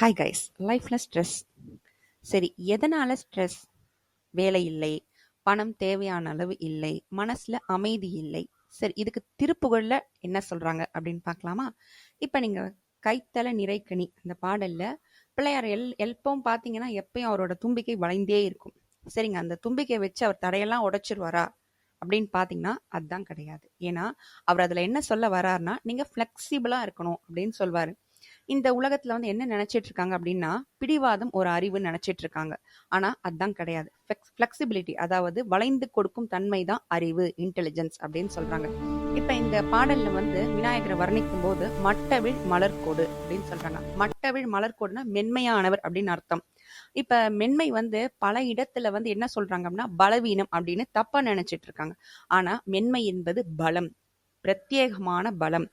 Hi guys லைஃப்பில் stress சரி எதனால் ஸ்ட்ரெஸ் வேலை இல்லை. பணம் தேவையான அளவு இல்லை. மனசில் அமைதி இல்லை. சரி இதுக்கு திருப்புகழில் என்ன சொல்கிறாங்க அப்படின்னு பார்க்கலாமா? இப்போ நீங்கள் கைத்தல நிறைக்கணி அந்த பாடலில் பிள்ளையார் எல் எப்பவும் பார்த்தீங்கன்னா எப்பயும் அவரோட தும்பிக்கை வளைந்தே இருக்கும். சரிங்க அந்த தும்பிக்கை வச்சு அவர் தடையெல்லாம் உடைச்சிருவாரா அப்படின்னு பார்த்தீங்கன்னா அதுதான் கிடையாது. ஏன்னா அவர் அதில் என்ன சொல்ல வராருன்னா நீங்கள் ஃப்ளெக்சிபிளாக இருக்கணும் அப்படின்னு சொல்வார். இந்த உலகத்துல வந்து என்ன நினைச்சிட்டு இருக்காங்க அப்படின்னா பிடிவாதம் ஒரு அறிவுன்னு நினைச்சிட்டு இருக்காங்க. ஆனா அதுதான் கிடையாது. ஃபிளெக்சிபிலிட்டி அதாவது வளைந்து கொடுக்கும் தன்மை தான் அறிவு இன்டெலிஜென்ஸ் அப்படின்னு சொல்றாங்க. இப்ப இந்த பாடல்ல வந்து விநாயகரை வர்ணிக்கும் போது மட்டவிழ் மலர்கோடு அப்படின்னு சொல்றாங்க. மட்டவிழ் மலர்கோடுனா மென்மையானவர் அப்படின்னு அர்த்தம். இப்ப மென்மை வந்து பல இடத்துல வந்து என்ன சொல்றாங்க அப்படின்னா பலவீனம் அப்படின்னு தப்பா நினைச்சிட்டு இருக்காங்க. ஆனா மென்மை என்பது பலம் பிரத்யேகமான பலம்.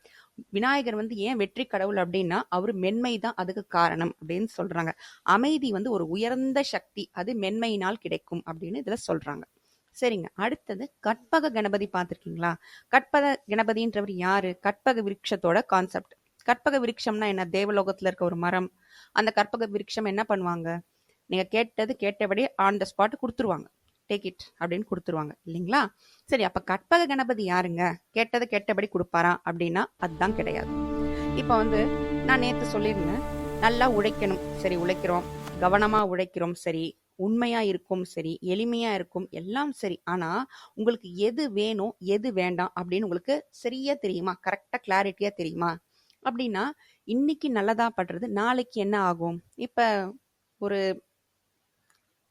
விநாயகர் வந்து ஏன் வெற்றி கடவுள் அப்படின்னா அவர் மென்மை தான் அதுக்கு காரணம் அப்படின்னு சொல்றாங்க. அமைதி வந்து ஒரு உயர்ந்த சக்தி அது மென்மையினால் கிடைக்கும் அப்படின்னு இதுல சொல்றாங்க. சரிங்க. அடுத்தது கற்பக கணபதி பார்த்துருக்கீங்களா? கற்பக கணபதின்றவர் யாரு? கற்பக விருட்சத்தோட கான்செப்ட் கற்பக விருட்சம்னா என்ன? தேவலோகத்துல இருக்க ஒரு மரம். அந்த கற்பக விருட்சம் என்ன பண்ணுவாங்க? நீங்க கேட்டது கேட்டபடி ஆன் த ஸ்பாட் கொடுத்துருவாங்க. டேக் இட் அப்படின்னு கொடுத்துருவாங்க. இல்லைங்களா? சரி அப்போ கற்பக கணபதி யாருங்க? கேட்டதை கேட்டபடி கொடுப்பாரா அப்படின்னா அதுதான் கிடையாது. இப்போ வந்து நான் நேற்று சொல்லியிருந்தேன் நல்லா உழைக்கணும். சரி உழைக்கிறோம். கவனமாக உழைக்கிறோம். சரி உண்மையா இருக்கும். சரி எளிமையா இருக்கும். எல்லாம் சரி. ஆனா உங்களுக்கு எது வேணும் எது வேண்டாம் அப்படின்னு உங்களுக்கு சரியா தெரியுமா? கரெக்டா கிளாரிட்டியா தெரியுமா? அப்படின்னா இன்னைக்கு நல்லதா படுறது நாளைக்கு என்ன ஆகும்? இப்ப ஒரு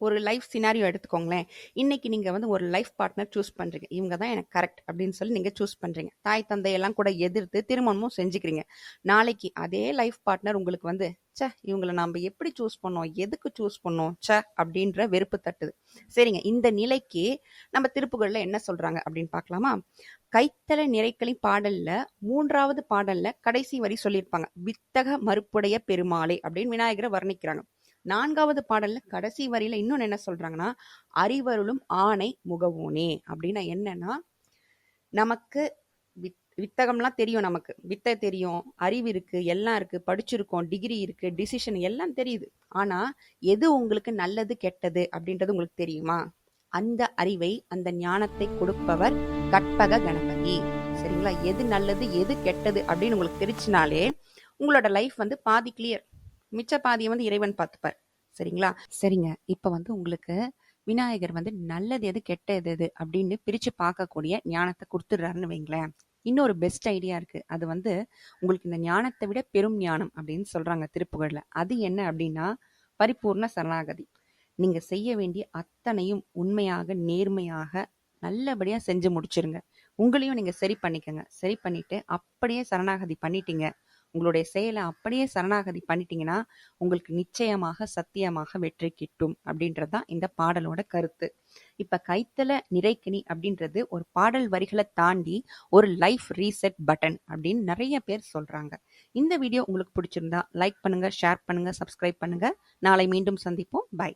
ஒரு லைஃப் சினாரியோ எடுத்துக்கோங்களேன். இன்னைக்கு நீங்கள் வந்து ஒரு லைஃப் பார்ட்னர் சூஸ் பண்ணுறீங்க இவங்க தான் எனக்கு கரெக்ட் அப்படின்னு சொல்லி நீங்கள் சூஸ் பண்ணுறீங்க தாய் தந்தையெல்லாம் கூட எதிர்த்து திருமணமும் செஞ்சுக்கிறீங்க. நாளைக்கு அதே லைஃப் பார்ட்னர் உங்களுக்கு வந்து சே இவங்களை நம்ம எப்படி சூஸ் பண்ணோம்? எதுக்கு சூஸ் பண்ணோம்? ச அப்படின்ற வெறுப்பு தட்டுது. சரிங்க. இந்த நிலைக்கு நம்ம திருப்புகளில் என்ன சொல்கிறாங்க அப்படின்னு பார்க்கலாமா? கைத்தல நிறைக்களின் பாடல்ல மூன்றாவது பாடல்ல கடைசி வரி சொல்லியிருப்பாங்க. வித்தக மறுப்புடைய பெருமாளை அப்படின்னு விநாயகரை வர்ணிக்கிறாங்க. நான்காவது பாடல்ல கடைசி வரியில இன்னொன்னு என்ன சொல்றாங்கன்னா அறிவருளும் ஆணை முகவோனே அப்படின்னா என்னன்னா நமக்கு வித் வித்தகம்லாம் தெரியும் நமக்கு. வித்தை தெரியும் அறிவு இருக்கு எல்லாம் இருக்கு படிச்சிருக்கோம் டிகிரி இருக்கு டிசிஷன் எல்லாம் தெரியுது. ஆனா எது உங்களுக்கு நல்லது கெட்டது அப்படின்றது உங்களுக்கு தெரியுமா? அந்த அறிவை அந்த ஞானத்தை கொடுப்பவர் கற்பக கணபதி. சரிங்களா? எது நல்லது எது கெட்டது அப்படின்னு உங்களுக்கு தெரிச்சுனாலே உங்களோட லைஃப் வந்து பாதி கிளியர் மிச்ச பாதியை வந்து இறைவன் பார்த்துப்பார். சரிங்களா? சரிங்க. இப்போ வந்து உங்களுக்கு விநாயகர் வந்து நல்லது எது கெட்டது எது அப்படின்னு பிரிச்சு பார்க்கக்கூடிய ஞானத்தை கொடுத்துடுறாருன்னு வைங்களேன். இன்னொரு பெஸ்ட் ஐடியா இருக்கு. அது வந்து உங்களுக்கு இந்த ஞானத்தை விட பெரும் ஞானம் அப்படின்னு சொல்றாங்க திருப்புகழ்ல. அது என்ன அப்படின்னா பரிபூர்ண சரணாகதி. நீங்க செய்ய வேண்டிய அத்தனையும் உண்மையாக நேர்மையாக நல்லபடியா செஞ்சு முடிச்சிருங்க. உங்களையும் நீங்க சரி பண்ணிக்கங்க. சரி பண்ணிட்டு அப்படியே சரணாகதி பண்ணிட்டீங்க உங்களுடைய செயலை அப்படியே சரணாகதி பண்ணிட்டீங்கன்னா உங்களுக்கு நிச்சயமாக சத்தியமாக வெற்றி கிட்டும் அப்படின்றது தான் இந்த பாடலோட கருத்து. இப்ப கைத்தல நிறைக்கணி அப்படின்றது ஒரு பாடல் வரிகளை தாண்டி ஒரு லைஃப் ரீசெட் பட்டன் அப்படின்னு நிறைய பேர் சொல்றாங்க. இந்த வீடியோ உங்களுக்கு பிடிச்சிருந்தா லைக் பண்ணுங்க ஷேர் பண்ணுங்க சப்ஸ்கிரைப் பண்ணுங்க. நாளை மீண்டும் சந்திப்போம். பை